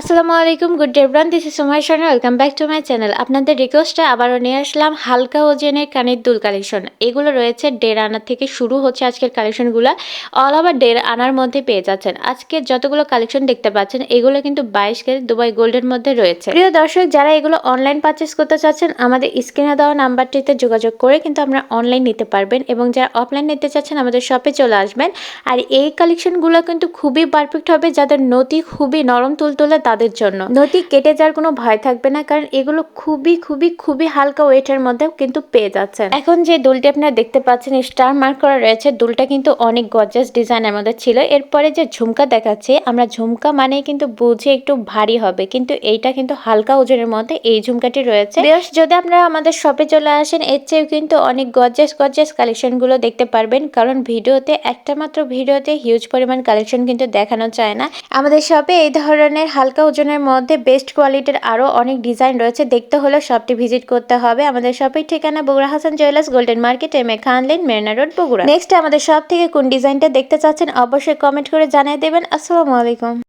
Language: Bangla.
আসসালামু আলাইকুম good day bran this is Somoy Sona welcome back to my channel আপনাদের রিকোয়েস্টে আবারও নিয়ে আসলাম হালকা ওজনের কানের দুল কালেকশন এগুলো রয়েছে দেড় আনার থেকে শুরু হচ্ছে আজকের কালেকশনগুলো অল ওভার দেড় আনার মধ্যে পেয়ে যাচ্ছেন। আজকে যতগুলো কালেকশন দেখতে পাচ্ছেন, এগুলো কিন্তু বাইশ কেজি দুবাই গোল্ডের মধ্যে রয়েছে। প্রিয় দর্শক, যারা এগুলো অনলাইন পারচেস করতে চাচ্ছেন, আমাদের স্ক্রিনে দেওয়া নাম্বারটিতে যোগাযোগ করে কিন্তু আমরা অনলাইন নিতে পারবেন এবং যারা অফলাইন নিতে চাচ্ছেন, আমাদের শপে চলে আসবেন। আর এই কালেকশনগুলো কিন্তু খুবই পারফেক্ট হবে, যাদের নতি খুবই নরম তুলতুলে তাদের জন্য। নতি কেটে যাওয়ার কোনো ভয় থাকবে না, কারণ এগুলো খুবই খুবই খুবই হালকা ওয়েটের মধ্যে কিন্তু পেয়ে যাচ্ছেন। এখন যে দুলটি আপনারা দেখতে পাচ্ছেন স্টার মার্ক করা রয়েছে। দুলটা কিন্তু অনেক গর্জাস ডিজাইনের মধ্যে ছিল। এরপরে যে ঝুমকা দেখাচ্ছে, আমরা ঝুমকা মানে কিন্তু বুঝে একটু ভারী হবে, কিন্তু এইটা কিন্তু হালকা ওজনের মধ্যে এই ঝুমকাটি রয়েছে। যদি আপনারা আমাদের শপে চলে আসেন, এর চেয়েও কিন্তু অনেক গর্জাস গর্জাস কালেকশনগুলো দেখতে পারবেন, কারণ ভিডিওতে একটা মাত্র ভিডিওতে হিউজ পরিমাণ কালেকশন কিন্তু দেখানো যায় না। আমাদের শপে এই ধরনের হালকা ওজনের মধ্যে বেস্ট কোয়ালিটির আরও অনেক ডিজাইন রয়েছে। দেখতে হলে শপটি ভিজিট করতে হবে। আমাদের শপের ঠিকানা Bogura Hasan jewellers golden market, M A Khan lane, Marina road, Bogura. Next আমাদের শপ থেকে কোন ডিজাইনটা দেখতে চাচ্ছেন অবশ্যই কমেন্ট করে জানিয়ে দেবেন। আসসালামু আলাইকুম।